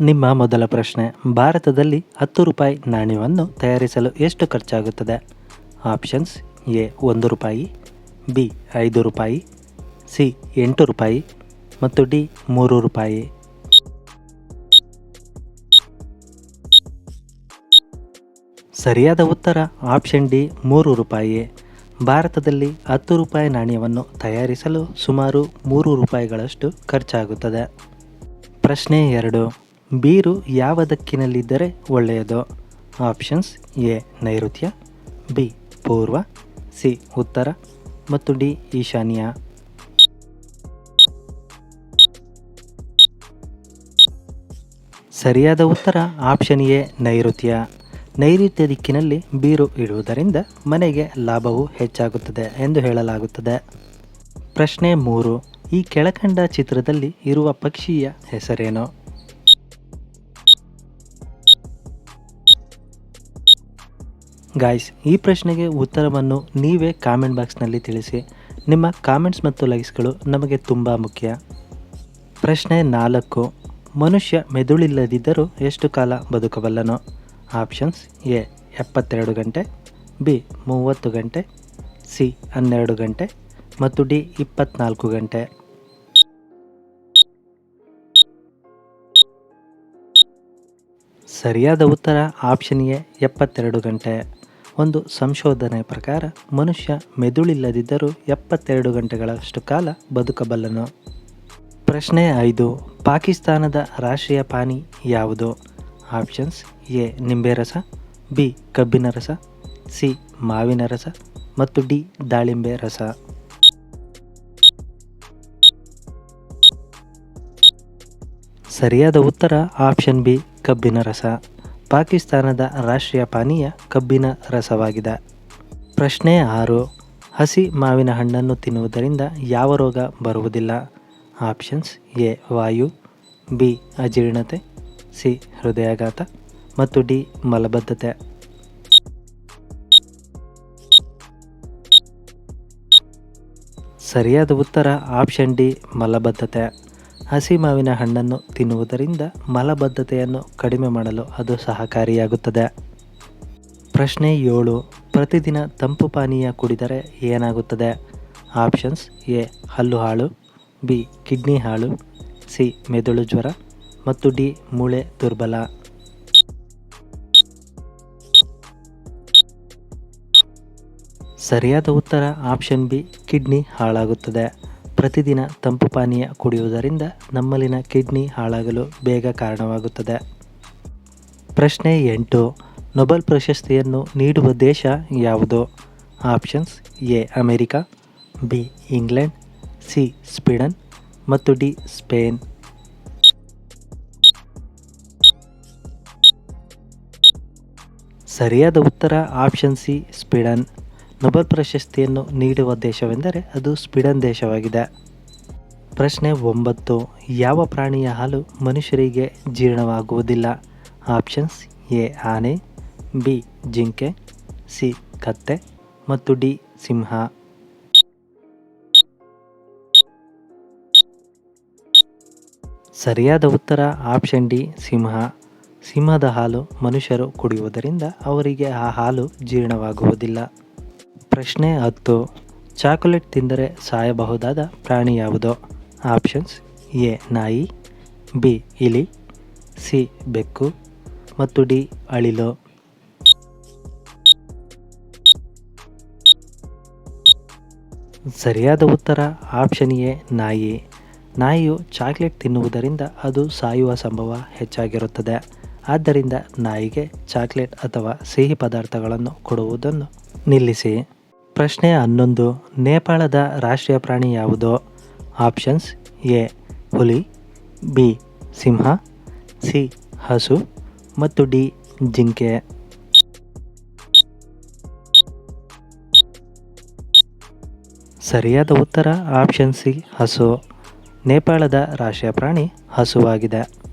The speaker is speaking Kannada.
ನಿಮ್ಮ ಮೊದಲ ಪ್ರಶ್ನೆ, ಭಾರತದಲ್ಲಿ ಹತ್ತು ರೂಪಾಯಿ ನಾಣ್ಯವನ್ನು ತಯಾರಿಸಲು ಎಷ್ಟು ಖರ್ಚಾಗುತ್ತದೆ? ಆಪ್ಷನ್ಸ್, ಎ, ಒಂದು ರೂಪಾಯಿ, ಬಿ, ಐದು ರೂಪಾಯಿ, ಸಿ, ಎಂಟು ರೂಪಾಯಿ ಮತ್ತು ಡಿ, ಮೂರು ರೂಪಾಯಿ. ಸರಿಯಾದ ಉತ್ತರ, ಆಪ್ಷನ್ ಡಿ, ಮೂರು ರೂಪಾಯಿ. ಭಾರತದಲ್ಲಿ ಹತ್ತು ರೂಪಾಯಿ ನಾಣ್ಯವನ್ನು ತಯಾರಿಸಲು ಸುಮಾರು ಮೂರು ರೂಪಾಯಿಗಳಷ್ಟು ಖರ್ಚಾಗುತ್ತದೆ. ಪ್ರಶ್ನೆ ಎರಡು ಬೀರು ಯಾವ ದಿಕ್ಕಿನಲ್ಲಿದ್ದರೆ ಒಳ್ಳೆಯದು. ಆಪ್ಷನ್ಸ್ ಎ, ನೈಋತ್ಯ, ಬಿ, ಪೂರ್ವ, ಸಿ, ಉತ್ತರ ಮತ್ತು ಡಿ, ಈಶಾನ್ಯ. ಸರಿಯಾದ ಉತ್ತರ ಆಪ್ಷನ್ ಎ, ನೈಋತ್ಯ. ನೈಋತ್ಯ ದಿಕ್ಕಿನಲ್ಲಿ ಬೀರು ಇಡುವುದರಿಂದ ಮನೆಗೆ ಲಾಭವು ಹೆಚ್ಚಾಗುತ್ತದೆ ಎಂದು ಹೇಳಲಾಗುತ್ತದೆ. ಪ್ರಶ್ನೆ ಮೂರು. ಈ ಕೆಳಕಂಡ ಚಿತ್ರದಲ್ಲಿ ಇರುವ ಪಕ್ಷಿಯ ಹೆಸರೇನು? ಗಾಯ್ಸ್ ಈ ಪ್ರಶ್ನೆಗೆ ಉತ್ತರವನ್ನು ನೀವೇ ಕಾಮೆಂಟ್ ಬಾಕ್ಸ್ನಲ್ಲಿ ತಿಳಿಸಿ. ನಿಮ್ಮ ಕಾಮೆಂಟ್ಸ್ ಮತ್ತು ಲೈಕ್ಸ್ಗಳು ನಮಗೆ ತುಂಬ ಮುಖ್ಯ. ಪ್ರಶ್ನೆ ನಾಲ್ಕು, ಮನುಷ್ಯ ಮೆದುಳಿಲ್ಲದಿದ್ದರೂ ಎಷ್ಟು ಕಾಲ ಬದುಕಬಲ್ಲನು? ಆಪ್ಷನ್ಸ್ ಎ, ಎಪ್ಪತ್ತೆರಡು ಗಂಟೆ, ಬಿ, ಮೂವತ್ತು ಗಂಟೆ, ಸಿ, ಹನ್ನೆರಡು ಗಂಟೆ ಮತ್ತು ಡಿ, ಇಪ್ಪತ್ನಾಲ್ಕು ಗಂಟೆ. ಸರಿಯಾದ ಉತ್ತರ ಆಪ್ಷನ್ ಎ, ಎಪ್ಪತ್ತೆರಡು ಗಂಟೆ. ಒಂದು ಸಂಶೋಧನೆ ಪ್ರಕಾರ, ಮನುಷ್ಯ ಮೆದುಳಿಲ್ಲದಿದ್ದರೂ ಎಪ್ಪತ್ತೆರಡು ಗಂಟೆಗಳಷ್ಟು ಕಾಲ ಬದುಕಬಲ್ಲನು. ಪ್ರಶ್ನೆ ಐದು, ಪಾಕಿಸ್ತಾನದ ರಾಷ್ಟ್ರೀಯ ಪಾನಿ ಯಾವುದು? ಆಪ್ಷನ್ಸ್ ಎ, ನಿಂಬೆ ರಸ, ಬಿ, ಕಬ್ಬಿನ ರಸ, ಸಿ, ಮಾವಿನ ರಸ ಮತ್ತು ಡಿ, ದಾಳಿಂಬೆ ರಸ. ಸರಿಯಾದ ಉತ್ತರ ಆಪ್ಷನ್ ಬಿ, ಕಬ್ಬಿನ ರಸ. ಪಾಕಿಸ್ತಾನದ ರಾಷ್ಟ್ರೀಯ ಪಾನೀಯ ಕಬ್ಬಿನ ರಸವಾಗಿದೆ. ಪ್ರಶ್ನೆ ಆರು, ಹಸಿ ಮಾವಿನ ಹಣ್ಣನ್ನು ತಿನ್ನುವುದರಿಂದ ಯಾವ ರೋಗ ಬರುವುದಿಲ್ಲ? ಆಪ್ಷನ್ಸ್ ಎ, ವಾಯು, ಬಿ, ಅಜೀರ್ಣತೆ, ಸಿ, ಹೃದಯಾಘಾತ ಮತ್ತು ಡಿ, ಮಲಬದ್ಧತೆ. ಸರಿಯಾದ ಉತ್ತರ ಆಪ್ಷನ್ ಡಿ, ಮಲಬದ್ಧತೆ. ಹಸಿ ಮಾವಿನ ಹಣ್ಣನ್ನು ತಿನ್ನುವುದರಿಂದ ಮಲಬದ್ಧತೆಯನ್ನು ಕಡಿಮೆ ಮಾಡಲು ಅದು ಸಹಕಾರಿಯಾಗುತ್ತದೆ. ಪ್ರಶ್ನೆ ಏಳು. ಪ್ರತಿದಿನ ತಂಪು ಪಾನೀಯ ಕುಡಿದರೆ ಏನಾಗುತ್ತದೆ? Options A. ಹಲ್ಲು ಹಾಳು, ಬಿ. ಕಿಡ್ನಿ ಹಾಳು, ಸಿ. ಮೆದುಳು ಜ್ವರ ಮತ್ತು ಡಿ. ಮೂಳೆ ದುರ್ಬಲ. ಸರಿಯಾದ ಉತ್ತರ ಆಪ್ಷನ್ ಬಿ. ಕಿಡ್ನಿ ಹಾಳಾಗುತ್ತದೆ. ಪ್ರತಿದಿನ ತಂಪು ಪಾನೀಯ ಕುಡಿಯುವುದರಿಂದ ನಮ್ಮಲ್ಲಿನ ಕಿಡ್ನಿ ಹಾಳಾಗಲು ಬೇಗ ಕಾರಣವಾಗುತ್ತದೆ. ಪ್ರಶ್ನೆ ಎಂಟು. ನೊಬೆಲ್ ಪ್ರಶಸ್ತಿಯನ್ನು ನೀಡುವ ದೇಶ ಯಾವುದು? Options A, America, B, England, C, Sweden ಮತ್ತು ಡಿ, ಸ್ಪೇನ್. ಸರಿಯಾದ ಉತ್ತರ ಆಪ್ಷನ್ ಸಿ, ಸ್ವೀಡನ್. ನೊಬೆಲ್ ಪ್ರಶಸ್ತಿಯನ್ನು ನೀಡುವ ದೇಶವೆಂದರೆ ಅದು ಸ್ವೀಡನ್ ದೇಶವಾಗಿದೆ. ಪ್ರಶ್ನೆ ಒಂಬತ್ತು, ಯಾವ ಪ್ರಾಣಿಯ ಹಾಲು ಮನುಷ್ಯರಿಗೆ ಜೀರ್ಣವಾಗುವುದಿಲ್ಲ? ಆಪ್ಷನ್ಸ್ ಎ, ಆನೆ, ಬಿ, ಜಿಂಕೆ, ಸಿ, ಕತ್ತೆ ಮತ್ತು ಡಿ, ಸಿಂಹ. ಸರಿಯಾದ ಉತ್ತರ ಆಪ್ಷನ್ ಡಿ, ಸಿಂಹ. ಸಿಂಹದ ಹಾಲು ಮನುಷ್ಯರು ಕುಡಿಯುವುದರಿಂದ ಅವರಿಗೆ ಆ ಹಾಲು ಜೀರ್ಣವಾಗುವುದಿಲ್ಲ. ಪ್ರಶ್ನೆ ಹತ್ತು. ಚಾಕೊಲೇಟ್ ತಿಂದರೆ ಸಾಯಬಹುದಾದ ಪ್ರಾಣಿ ಯಾವುದು? ಆಪ್ಷನ್ಸ್ ಎ, ನಾಯಿ, ಬಿ, ಇಲಿ, ಸಿ, ಬೆಕ್ಕು ಮತ್ತು ಡಿ, ಅಳಿಲು. ಸರಿಯಾದ ಉತ್ತರ ಆಪ್ಷನ್ ಎ, ನಾಯಿ. ನಾಯಿಯು ಚಾಕ್ಲೇಟ್ ತಿನ್ನುವುದರಿಂದ ಅದು ಸಾಯುವ ಸಂಭವ ಹೆಚ್ಚಾಗಿರುತ್ತದೆ. ಆದ್ದರಿಂದ ನಾಯಿಗೆ ಚಾಕ್ಲೇಟ್ ಅಥವಾ ಸಿಹಿ ಪದಾರ್ಥಗಳನ್ನು ಕೊಡುವುದನ್ನು ನಿಲ್ಲಿಸಿ. ಪ್ರಶ್ನೆ ಹನ್ನೊಂದು. ನೇಪಾಳದ ರಾಷ್ಟ್ರೀಯ ಪ್ರಾಣಿ ಯಾವುದು? ಆಪ್ಷನ್ಸ್ ಎ, ಹುಲಿ, ಬಿ, ಸಿಂಹ, ಸಿ, ಹಸು ಮತ್ತು ಡಿ, ಜಿಂಕೆ. ಸರಿಯಾದ ಉತ್ತರ ಆಪ್ಷನ್ ಸಿ, ಹಸು. ನೇಪಾಳದ ರಾಷ್ಟ್ರೀಯ ಪ್ರಾಣಿ ಹಸುವಾಗಿದೆ.